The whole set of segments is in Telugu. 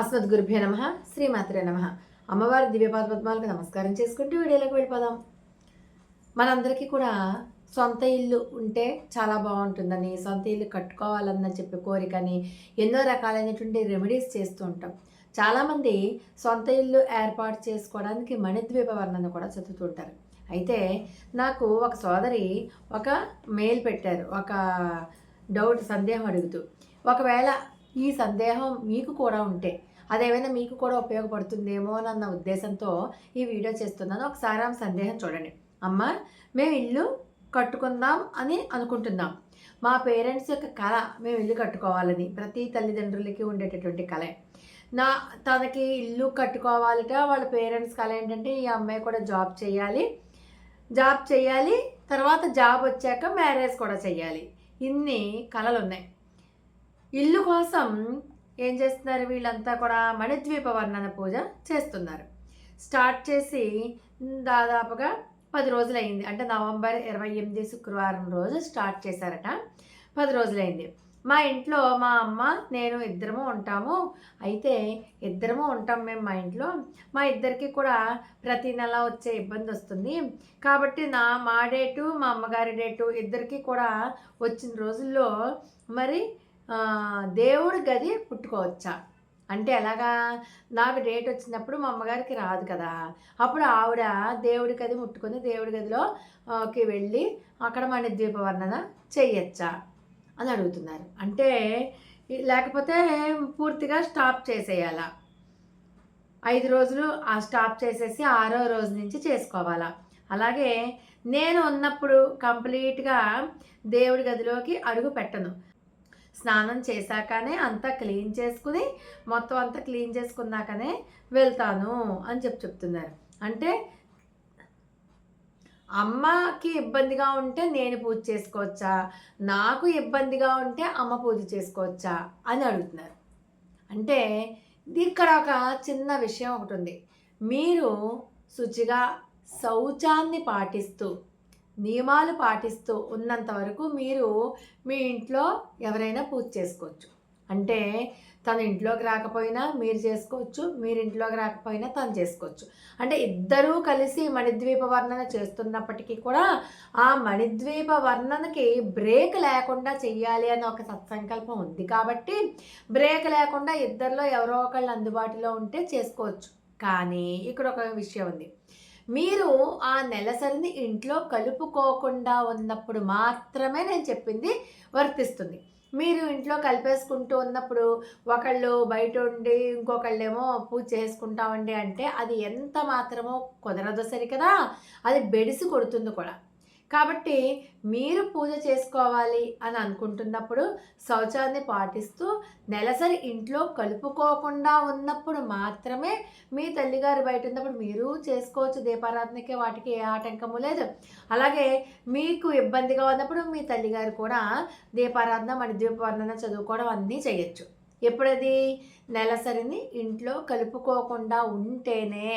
అస్మద్ గురుభ్యో నమ శ్రీమాత్రే నమ. అమ్మవారి దివ్యపాద పద్మాలకు నమస్కారం చేసుకుంటూ వీడియోలోకి వెళ్ళిపోదాం. మనందరికీ కూడా సొంత ఇల్లు ఉంటే చాలా బాగుంటుందని సొంత ఇల్లు కట్టుకోవాలన్న చెప్పే కోరికని ఎన్నో రకాలైనటువంటి రెమెడీస్ చేస్తూ ఉంటాం. చాలామంది సొంత ఇల్లు ఏర్పాటు చేసుకోవడానికి మణిద్వీప వర్ణన కూడా చదువుతుంటారు అయితే నాకు ఒక సోదరి ఒక మెయిల్ పెట్టారు ఒక డౌట్ సందేహం అడుగుతూ. ఒకవేళ ఈ సందేహం మీకు కూడా ఉంటే అదేమైనా మీకు కూడా ఉపయోగపడుతుందేమో అన్న ఉద్దేశంతో ఈ వీడియో చేస్తున్నాను. ఒకసారి ఆమె సందేహం చూడండి. అమ్మ మేము ఇల్లు కట్టుకుందాం అని అనుకుంటున్నాం. మా పేరెంట్స్ యొక్క కళ మేము ఇల్లు కట్టుకోవాలని ప్రతి తల్లిదండ్రులకి ఉండేటటువంటి కళ. నా తనకి ఇల్లు కట్టుకోవాలట వాళ్ళ పేరెంట్స్ కళ ఏంటంటే ఈ అమ్మాయి కూడా జాబ్ చేయాలి జాబ్ చేయాలి తర్వాత జాబ్ వచ్చాక మ్యారేజ్ కూడా చేయాలి. ఇన్ని కళలు ఉన్నాయి ఇల్లు కోసం ఏం చేస్తున్నారు? వీళ్ళంతా కూడా మణిద్వీప వర్ణన పూజ చేస్తున్నారు. స్టార్ట్ చేసి దాదాపుగా పది రోజులైంది. అంటే నవంబర్ ఇరవై ఎనిమిది శుక్రవారం రోజు స్టార్ట్ చేశారట. పది రోజులైంది. మా ఇంట్లో మా అమ్మ నేను ఇద్దరము ఉంటాము. అయితే ఇద్దరము ఉంటాం మేము మా ఇంట్లో. మా ఇద్దరికి కూడా ప్రతి నెల వచ్చే ఇబ్బంది వస్తుంది. కాబట్టి నా మా డేటు మా అమ్మగారి డేటు ఇద్దరికి కూడా వచ్చిన రోజుల్లో మరి దేవుడి గది పుట్టుకోవచ్చా? అంటే ఎలాగా? నాకు డేట్ వచ్చినప్పుడు మా అమ్మగారికి రాదు కదా. అప్పుడు ఆవిడ దేవుడి గది ముట్టుకొని దేవుడి గదిలోకి వెళ్ళి అక్కడ మన ద్వీప వర్ణన అని అడుగుతున్నారు. అంటే లేకపోతే పూర్తిగా స్టాప్ చేసేయాలా? ఐదు రోజులు ఆ స్టాప్ చేసేసి ఆరో రోజు నుంచి చేసుకోవాలా? అలాగే నేను ఉన్నప్పుడు కంప్లీట్గా దేవుడి గదిలోకి అడుగు పెట్టను. స్నానం చేశాకనే అంతా క్లీన్ చేసుకుని మొత్తం అంతా క్లీన్ చేసుకున్నాకనే వెళ్తాను అని చెప్పి చెప్తున్నారు. అంటే అమ్మకి ఇబ్బందిగా ఉంటే నేను పూజ చేసుకోవచ్చా? నాకు ఇబ్బందిగా ఉంటే అమ్మ పూజ చేసుకోవచ్చా? అని అడుగుతున్నారు. అంటే ఇక్కడ ఒక చిన్న విషయం ఒకటి ఉంది. మీరు శుచిగా శౌచాన్ని పాటిస్తూ నియమాలు పాటిస్తూ ఉన్నంత వరకు మీరు మీ ఇంట్లో ఎవరైనా పూజ చేసుకోవచ్చు. అంటే తను ఇంట్లోకి రాకపోయినా మీరు చేసుకోవచ్చు మీరు ఇంట్లోకి రాకపోయినా తను చేసుకోవచ్చు. అంటే ఇద్దరూ కలిసి మణిద్వీప వర్ణన చేస్తున్నప్పటికీ కూడా ఆ మణిద్వీప వర్ణనకి బ్రేక్ లేకుండా చెయ్యాలి అనే ఒక సత్సంకల్పం ఉంది. కాబట్టి బ్రేక్ లేకుండా ఇద్దరిలో ఎవరో ఒకళ్ళు అందుబాటులో ఉంటే చేసుకోవచ్చు. కానీ ఇక్కడ ఒక విషయం ఉంది. మీరు ఆ నెలసరిని ఇంట్లో కలుపుకోకుండా ఉన్నప్పుడు మాత్రమే నేను చెప్పింది వర్తిస్తుంది. మీరు ఇంట్లో కలిపేసుకుంటూ ఉన్నప్పుడు ఒకళ్ళు బయట ఉండి ఇంకొకళ్ళేమో పూజ చేసుకుంటామండి అంటే అది ఎంత మాత్రమో కుదరదు సరి కదా. అది బెడిసి కొడుతుంది కూడా. కాబట్టి మీరు పూజ చేసుకోవాలి అని అనుకుంటున్నప్పుడు శౌచాన్ని పాటిస్తూ నెలసరి ఇంట్లో కలుపుకోకుండా ఉన్నప్పుడు మాత్రమే మీ తల్లిగారు బయట ఉన్నప్పుడు మీరు చేసుకోవచ్చు దీపారాధనకి వాటికి ఏ ఆటంకము లేదు. అలాగే మీకు ఇబ్బందిగా ఉన్నప్పుడు మీ తల్లిగారు కూడా దీపారాధన మరి దీపవర్ణన చదువుకోవడం అన్నీ చేయొచ్చు. ఎప్పుడది? నెలసరిని ఇంట్లో కలుపుకోకుండా ఉంటేనే.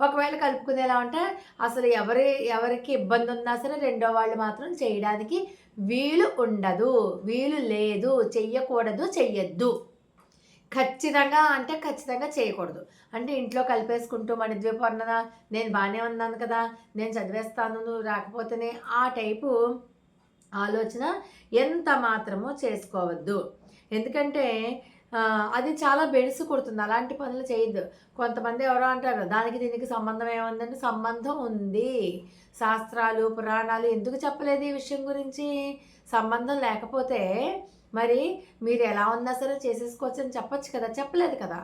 ఒకవేళ కలుపుకునేలా ఉంటే అసలు ఎవరి ఎవరికి ఇబ్బంది ఉన్నా సరే రెండో వాళ్ళు మాత్రం చేయడానికి వీలు ఉండదు వీలు లేదు చెయ్యకూడదు చెయ్యొద్దు. ఖచ్చితంగా అంటే ఖచ్చితంగా చేయకూడదు. అంటే ఇంట్లో కలిపేసుకుంటూ మన ద్వీపర్ణన నేను బాగానే ఉన్నాను కదా నేను చదివేస్తాను నువ్వు రాకపోతేనే ఆ టైపు ఆలోచన ఎంత మాత్రమో చేసుకోవద్దు. ఎందుకంటే అది చాలా బెడిసి కొడుతుంది. అలాంటి పనులు చేయొద్దు. కొంతమంది ఎవరో అంటారు దానికి దీనికి సంబంధం ఏముందంటే సంబంధం ఉంది. శాస్త్రాలు పురాణాలు ఎందుకు చెప్పలేదు ఈ విషయం గురించి? సంబంధం లేకపోతే మరి మీరు ఎలా ఉన్నా సరే చేసేసుకోవచ్చు అని చెప్పచ్చు కదా చెప్పలేదు కదా.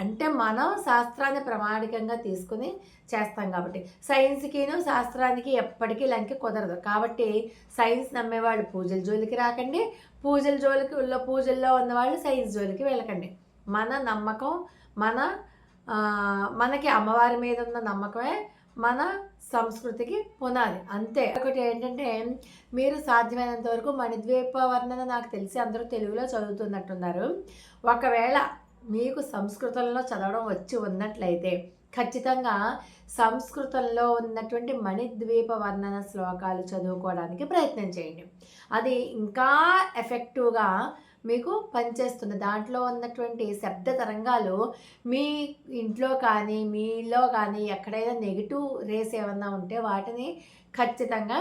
అంటే మనం శాస్త్రాన్ని ప్రమాణికంగా తీసుకుని చేస్తాం కాబట్టి. సైన్స్కిను శాస్త్రానికి ఎప్పటికీ లంకి కుదరదు. కాబట్టి సైన్స్ నమ్మేవాళ్ళు పూజల జోలికి రాకండి. పూజల జోలికి పూజల్లో ఉన్నవాళ్ళు సైన్స్ జోలికి వెళ్ళకండి. మన నమ్మకం మన మనకి అమ్మవారి మీద ఉన్న నమ్మకమే మన సంస్కృతికి పునాది. అంతే. ఒకటి ఏంటంటే మీరు సాధ్యమైనంత వరకు మణిద్వీప వర్ణన నాకు తెలిసి అందరూ తెలుగులో చదువుతున్నట్టున్నారు. ఒకవేళ మీకు సంస్కృతంలో చదవడం వచ్చి ఉన్నట్లయితే ఖచ్చితంగా సంస్కృతంలో ఉన్నటువంటి మణిద్వీప వర్ణన శ్లోకాలు చదువుకోవడానికి ప్రయత్నం చేయండి. అది ఇంకా ఎఫెక్టివ్గా మీకు పనిచేస్తుంది. దాంట్లో ఉన్నటువంటి శబ్ద తరంగాలు మీ ఇంట్లో కానీ మీలో కానీ ఎక్కడైనా నెగిటివ్ రేస్ ఏమన్నా ఉంటే వాటిని ఖచ్చితంగా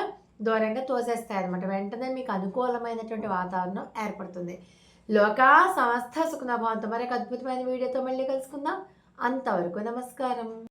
దూరంగా తోసేస్తాయి అనమాట వెంటనే మీకు అనుకూలమైనటువంటి వాతావరణం ఏర్పడుతుంది. లోకా సమస్త సుఖనభావంతో మరొక అద్భుతమైన వీడియోతో మళ్ళీ కలుసుకుందాం. అంతవరకు నమస్కారం.